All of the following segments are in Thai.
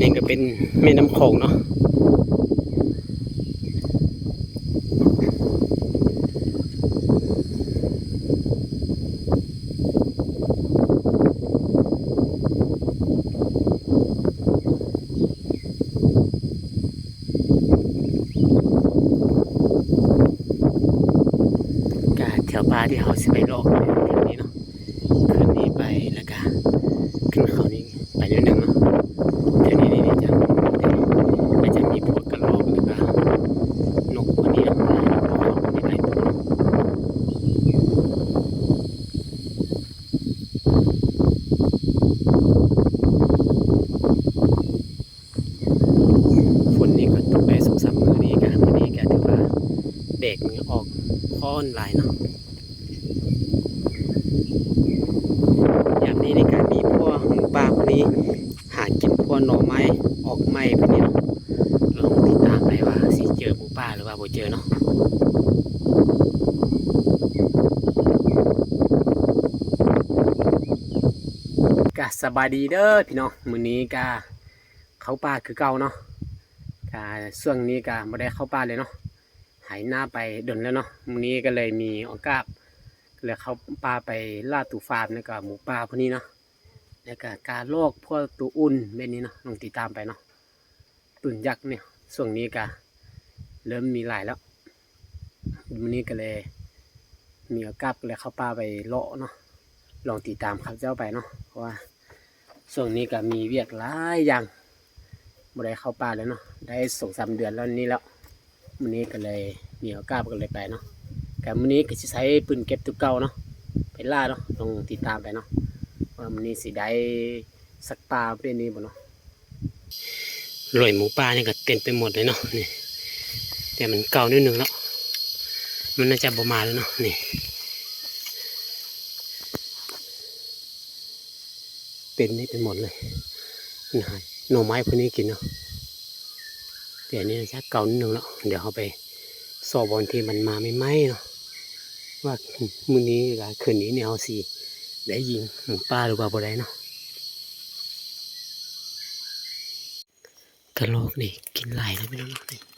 นี่ก็เป็นแม่น้ำโขงเนาะกาแถวป่า ที่เขาสิไปโลกแถวนี้เนาะขึ้นนี้ไปแล้วก็ขึ้นเขานี้ไปนิดนึงเนาะแถวนี้นี่นี่จะไมันจะมีพวกกระรอกแล้วก็นกวันนี้เนาะนกนี่หลายตัวฝนนี่ก็ตกไปสองสามมือนี้กันมื้อนี้ก็ถือว่าเด็กมันออกค้อนหลายเนาะ ยามนี้ในการมีพวกหมูป่าพวกนี้ หากินพวกหน่อไม้ออกไม้พวกนี้เนาะลองติดตามไปว่าสิเจอหมูป่าหรือว่าบ่ เจอเนาะกะสบายดีเด้อพี่น้องมื้อนี้กะเข้าป่าคือเก่าเนาะกะช่วงนี้กะบ่ได้เข้าป่าเลยเนาะหายหน้าไปดนแล้วเนาะมื้อนี้ก็เลยมีโอกาสแล้วเขาปลาไปล่าตูฟาร์มแล้วก็หมูป่าพวกนี้เนาะแล้วก็การโลกพวกตัวอุ่นแบบนี้เนาะลองติดตามไปเนาะตุ่นยักษ์เนี่ยช่วงนี้ก็ เริ่มมีหลายแล้ววันนี้ก็เลย มีโอกาสเลยเข้าป่าไปเลาะเนาะลองติดตามครับเจ้าไปเนาะเพราะว่าช่วงนี้ก็มีเวียกหลายอย่างบ่ได้เข้าป่าเลยเนาะได้สองสามเดือนแล้วนี่แล้ววันนี้ก็เลยมีโอกาสก็เลยไปเนาะกับมื้อนี้ก็สิใช้ปืนเก็บตุกเก่าเนาะไปล่าเนาะลองติดตามไปเนาะว่ามื้อนี้สิได้สักปลาเป็นนี้บ่เนาะลอยหมูป่านี่ก็เต็มไปหมดเลยเนาะนี่ แต่มันเก่านิดนึงแล้วมันน่าจะบ่มาแล้วเนาะนี่เป็นนี่เป็นหมดเลยนี่หายหน่อไม้พวกนี้กินเนาะแต่อันนี่น่าจะเก่านิดนึงแล้วเดี๋ยวเอาไปสอบบอลที่มันมาไม่ไหมเนาะว่ามื้อนี้กับคืนนี้เนี่ยเอาสิได้ยิงหมูป่าหรือว่าบ่ได้เนาะกระโหลกนี่กินไหลแล้วไม่รู้เนาะ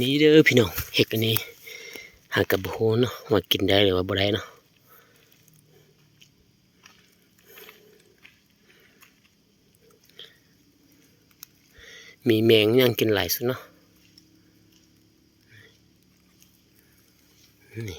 นี่เด้อพี่น้องเห็ดอันนี้หากับโหเนาะว่ากินได้หรือว่าบ่ได้เนาะมีแมงยังกินหลายสุดเนาะนี่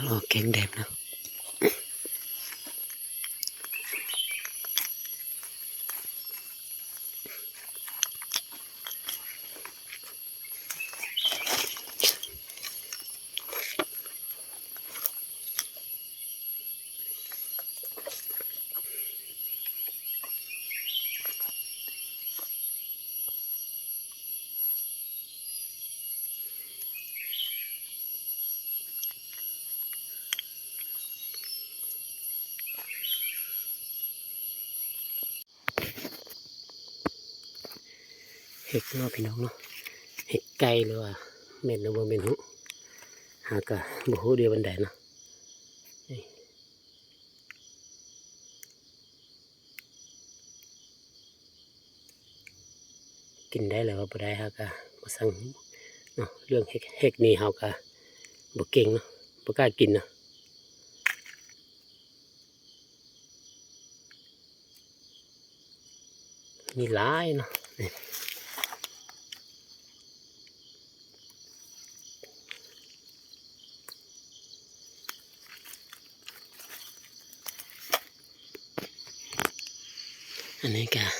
เขาอกแกงแดดนะ เห็ดเนาะพี่น้องเนาะเห็ดไก่หรือว่าเม็ดหรือว่าเม็ดหุหากะบ่ฮู้เดียวบันไดเนาะกินได้แล้วว่าบ่ได้ฮากะบ่สั่งเนาะเรื่องเห็ดเห็ดนี่เฮากะบ่เก่งเนาะบ่กล้ากินเนาะมีหลายเนาะ อันนี้ก็